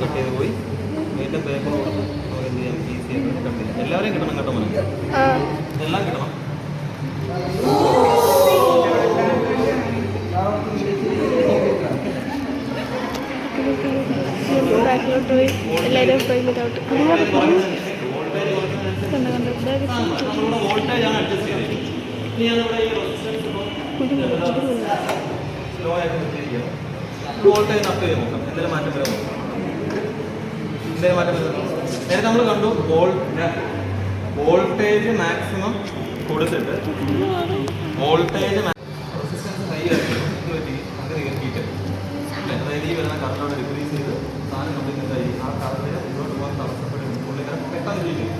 Cut ചെയ്ത് പോയി. വീണ്ടും പേപ്പർ കൊടുക്കും നമുക്ക് എന്ത് ചെയ്യാം? ഈസി ആയിട്ട് കട്ട് ചെയ്യാം എല്ലാവരെയും കിട്ടണം കേട്ടോ മോനെ. ആ. എല്ലാം കിട്ടണം. ബാക്കിലോട്ട് പോയി എല്ലാവരും ഫ്രെയിമിൽ ഔട്ട് കണ്ടു കണ്ടു. വോൾട്ടേജ് ആണ്. അഡ്ജസ്റ്റ് ഇനി ഞാനിവിടെ ഈ റെസിസ്റ്റൻസ് സ്ലോ ആയിട്ട് വോൾട്ടേജ് അപ്പ് ചെയ്ത് നോക്കാം. എന്തെങ്കിലും മാറ്റം വരെ നോക്കാം എന്തെങ്കിലും മാറ്റം വരുന്നത് നേരത്തെ നമ്മൾ കണ്ടു വോൾട്ടേജ് മാക്സിമം കൊടുത്തിട്ട് വോൾട്ടേജ് റെസിസ്റ്റൻസ് ഹൈ ആയിട്ട് അങ്ങനെ ഇറക്കിയിട്ട് അല്ലേ? അതായത് ഈ വരുന്ന കറണ്ടോട് ഡിക്രീസ് ചെയ്ത് സാധനം എന്തായി? ആ കറണ്ടിന് മുന്നോട്ട് പോകാൻ തടസ്സപ്പെടും പുള്ളിക്കാരൻ പെട്ടെന്ന് ചെയ്യും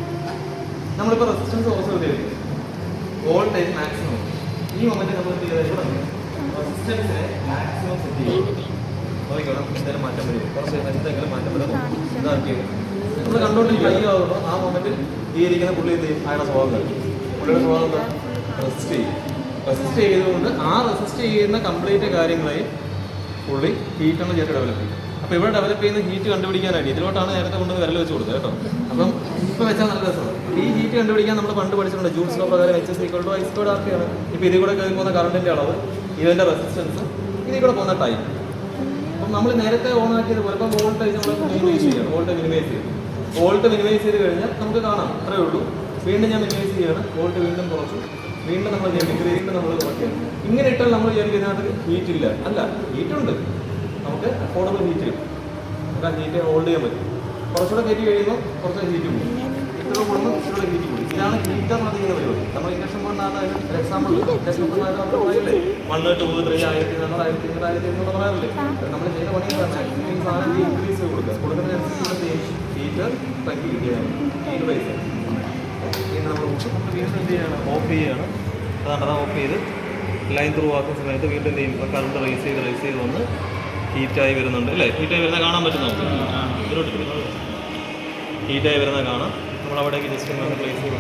നമ്മളിപ്പോൾ റെസിസ്റ്റൻസ് ഓഫ് ചെയ്ത് വോൾട്ടേജ് മാക്സിമം ഈ മൊമെന്റ് നമ്മൾ റെസിസ്റ്റൻസിനെ മാക്സിമം സെറ്റ് ചെയ്യും. നോക്കിക്കോണം എന്തെങ്കിലും മാറ്റം വരും. കുറച്ച് എന്തെങ്കിലും മാറ്റം വരും. ഇതാക്കി നമ്മൾ കണ്ടുകൊണ്ടിരിക്കുക ആ മൊമെന്റിൽ ഈ ഇരിക്കുന്ന പുള്ളി എന്ത് ചെയ്യും? അയാളുടെ സ്വഭാവം. പുള്ളിയുടെ സ്വഭാവം എന്താ? റെസിസ്റ്റ് ചെയ്യും. റെസിസ്റ്റ് ചെയ്തുകൊണ്ട് ആ റെസിസ്റ്റ് ചെയ്യുന്ന കംപ്ലീറ്റ് കാര്യങ്ങളെയും പുള്ളി ഹീറ്റാണ് ചേർത്ത് ഡെവലപ്പ് ചെയ്യും. അപ്പോൾ ഇവിടെ ഡെവലപ്പ് ചെയ്യുന്ന ഹീറ്റ് കണ്ടുപിടിക്കാനായിട്ട് ഇതിലോട്ടാണ് നേരത്തെ കൊണ്ട് വിരൽ വെച്ച് കൊടുത്തത് കേട്ടോ. അപ്പം ഇപ്പൊ വെച്ചാൽ നല്ല രസമാണ്. ഈ ഹീറ്റ് കണ്ടുപിടിക്കാൻ നമ്മൾ പണ്ട് പഠിച്ചിട്ടുണ്ട്. ജൂൾസ് ലോ പ്രകാരം H is equal to I's square R ആണ്. ഇപ്പോൾ ഇതിൽ കൂടെ കയറി പോകുന്ന കറണ്ടിന്റെ അളവ് ഇതിന്റെ റെസിസ്റ്റൻസ് ഇതിൽ കൂടെ പോകുന്ന ടൈം അപ്പം നമ്മൾ നേരത്തെ ഓൺ ആക്കിയത് പോലെ ഇപ്പം വോൾട്ടേജ് നമ്മൾ മിനിമൈസ് ചെയ്യണം. വോൾട്ട് മിനിമൈസ് ചെയ്യും വോൾട്ട് മിനിമൈസ് ചെയ്ത് കഴിഞ്ഞാൽ നമുക്ക് കാണാം. അത്രേ ഉള്ളൂ. വീണ്ടും ഞാൻ മിനിമൈസ് ചെയ്യാണ്. വോൾട്ട് വീണ്ടും കുറച്ചു. വീണ്ടും നമ്മൾ വീണ്ടും നമ്മൾ കുറയ്ക്കുക ഇങ്ങനെ ഇട്ടാൽ നമ്മൾ വിചാരിക്കും ഹീറ്റ് ഇല്ല. അല്ല ഹീറ്റ് ഉണ്ട്. നമുക്ക് അഫോർഡബിൾ ഹീറ്റ് കിട്ടും നമുക്ക് ആ ഹീറ്റ് ഹോൾഡ് ചെയ്യാൻ പറ്റും. കുറച്ചുകൂടെ കയറ്റി കഴിയുമ്പോൾ കുറച്ച് ഹീറ്റ് കൂടും. ഇത്ര കൂടുമ്പോൾ കുറച്ചുകൂടെ ഹീറ്റ് കൂടും. ഇതാണ് ഹീറ്റർ നടത്തുന്ന പരിപാടി. നമ്മൾ ഇൻഡക്ഷൻ പറഞ്ഞാൽ ഒരു എക്സാമ്പിൾ ഇൻഡക്ഷൻ നമ്മൾ പറയില്ലേ? വൺ ടു ത്രീ ആയിരത്തി നാനൂറ് ആയിരത്തി ഇരുന്നൂറ് ആയിരത്തി ഇരുന്നൂറ് പറയാറില്ലേ? നമ്മൾ ചെയ്ത പണി ഈ സാധനം ഇൻക്രീസ് കൊടുക്കുക. കൊടുക്കുന്നതിനനുസരിച്ച് ഹീറ്റർ തക്കി കിട്ടിയാണ് ഹീറ്റ് പൈസ നമ്മൾ എന്ത് ചെയ്യണം? ഓഫ് ചെയ്യാണ്. അതാണ് അതാ ഓഫ് ചെയ്ത് ലൈൻ ത്രൂ ആക്കുന്ന സമയത്ത് വീണ്ടും കറണ്ട് റൈസ് ചെയ്ത് റൈസ് ചെയ്ത് വന്ന് ഹീറ്റായി വരുന്നുണ്ട്. അല്ലേ? ഹീറ്റായി വരുന്ന കാണാൻ പറ്റും നമുക്ക്. ഇതിലോട്ട് ഹീറ്റായി വരുന്ന കാണാം. നമ്മൾ അവിടേക്ക് ജസ്റ്റ് ഒന്ന് പ്ലേസ് ചെയ്ത്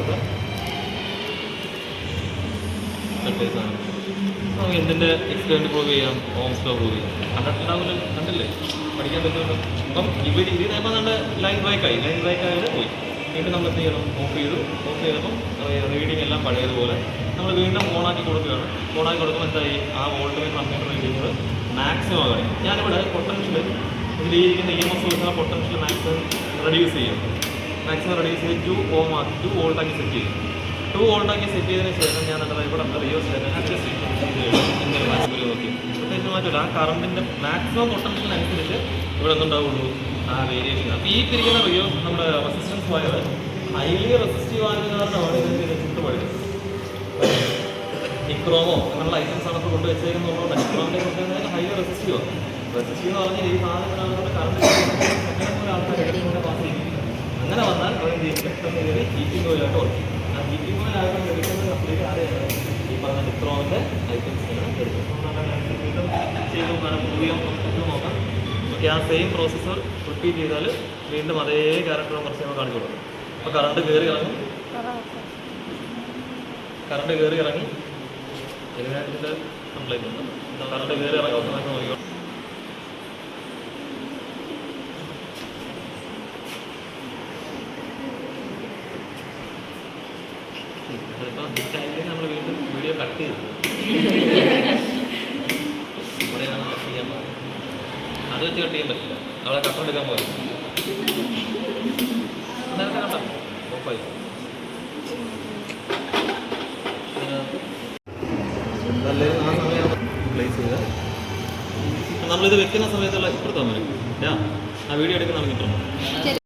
സാധനം. നമുക്ക് എന്തിന്റെ എക്സ്പീരിയൻസ് പ്രൂവ് ചെയ്യാം? ഹോം സ്റ്റോ പ്രൂവ് ചെയ്യാം. കണ്ടിട്ടുണ്ടാവില്ല. കണ്ടില്ലേ? പഠിക്കാൻ പറ്റുമല്ലോ. അപ്പം ഇവർ ഇതിൽ ഇപ്പം നമ്മുടെ ലൈൻ ബ്രേക്ക് ആയി. ലൈൻ ബ്രേക്ക് ആയത് പോയി. വീണ്ടും നമ്മൾ എന്ത് ചെയ്യണം? ഓഫ് ചെയ്തു. ഓഫ് ചെയ്തപ്പം റീഡിങ് എല്ലാം പഴയതുപോലെ. നമ്മൾ വീണ്ടും ഓണാക്കി കൊടുക്കുകയാണ്. ഓണാക്കി കൊടുക്കുമ്പോൾ എന്തായി? ആ വോൾട്ടേജ് റീഡിങ് മാക്സിമം ആകണം ഞാനിവിടെ പൊട്ടൻഷ്യൽ ഇരിക്കുന്ന ഇ എം എസ് കൊടുക്കുന്ന പൊട്ടൻഷ്യൽ മാക്സിമം റെഡ്യൂസ് ചെയ്യും. മാക്സിമം റെഡ്യൂസ് ചെയ്ത് ടു ഓം ആക്കി ടു വോൾട്ടാക്കി സെറ്റ് ചെയ്യും. ടു വോൾട്ടാക്കി സെറ്റ് ചെയ്തതിന് ശേഷം ഞാൻ എന്താ ഇവിടെ റിയോസ് സ്റ്റേഷൻ അഡ്ജസ്റ്റ് ചെയ്യും. എന്തെങ്കിലും മാറ്റം നോക്കി. പ്രത്യേകിച്ച് മാറ്റില്ല ആ കറണ്ടിന്റെ മാക്സിമം പൊട്ടൻഷ്യൽ അനുസരിച്ച് ഇവിടെ എന്തുണ്ടാവുള്ളൂ ആ വേരിയേഷൻ അപ്പോൾ ഈ തിരിക്കുന്ന റിയോസ് നമ്മുടെ റെസിസ്റ്റൻസ് വയർ ഹൈലി റെസിസ്റ്റീവ് ആയത് കാരണമാണ് നിക്രോമോ അങ്ങനെയുള്ള ലൈസൻസ് ആണ് ഇപ്പോൾ കൊണ്ട് ക്രോമിനെ കുറിച്ച് കൊണ്ട് ഹൈ റെസിസ്റ്റീവ് റെസിസ്റ്റീവ് എന്ന് പറഞ്ഞാൽ ഈ സാധനത്തിനകത്ത് കറണ്ട് സെക്കൻഡ് ആൾക്കാർ പാസ് ചെയ്യും അങ്ങനെ വന്നാൽ അവൻ പെട്ടെന്ന് കയറി ഹീറ്റിംഗ് ഓയിലായിട്ട് വർക്ക് ആ ഹീറ്റിംഗ് ഓയിലായിട്ട് എടുക്കുന്നത് കംപ്ലീറ്റ് ആരെയാണ് ഈ പറഞ്ഞ ക്രോമിന്റെ എടുക്കുന്നത്. ചെയ്ത് പ്രൂവ് ചെയ്യാൻ നോക്കാം. ഓക്കെ ആ സെയിം പ്രോസസ്സർ റിപ്പീറ്റ് ചെയ്താൽ വീണ്ടും അതേ ക്യാരക്ടർ കുറച്ച് നമ്മൾ കാണിച്ചു കൊടുക്കും അപ്പോൾ കറണ്ട് കയറി ഇറങ്ങും കറണ്ട് കയറി ഇറങ്ങി. ഇതിനകത്ത് കംപ്ലൈന്റ് ഉണ്ട്. കറണ്ട് കയറി ഇറങ്ങാൻ സമയത്ത് നോക്കിയോ അതിപ്പോൾ ഹിറ്റായിട്ട് നമ്മൾ വീണ്ടും വീഡിയോ കട്ട് ചെയ്തു. ഇവിടെയാണ് കട്ട് ചെയ്യാൻ പോകുന്നത് അത് വെച്ച് കട്ട് ചെയ്യാൻ പറ്റില്ല. അവിടെ കട്ട് എടുക്കാൻ പോയത് നേരത്തെ നല്ല ആ സമയം പ്ലേസ് ചെയ്ത്. നമ്മളിത് വെക്കുന്ന സമയത്തുള്ള ഇപ്പുറത്താൻ വരും ആ വീഡിയോ എടുക്കുന്ന നമുക്ക് ഇപ്പുറം ചെറിയ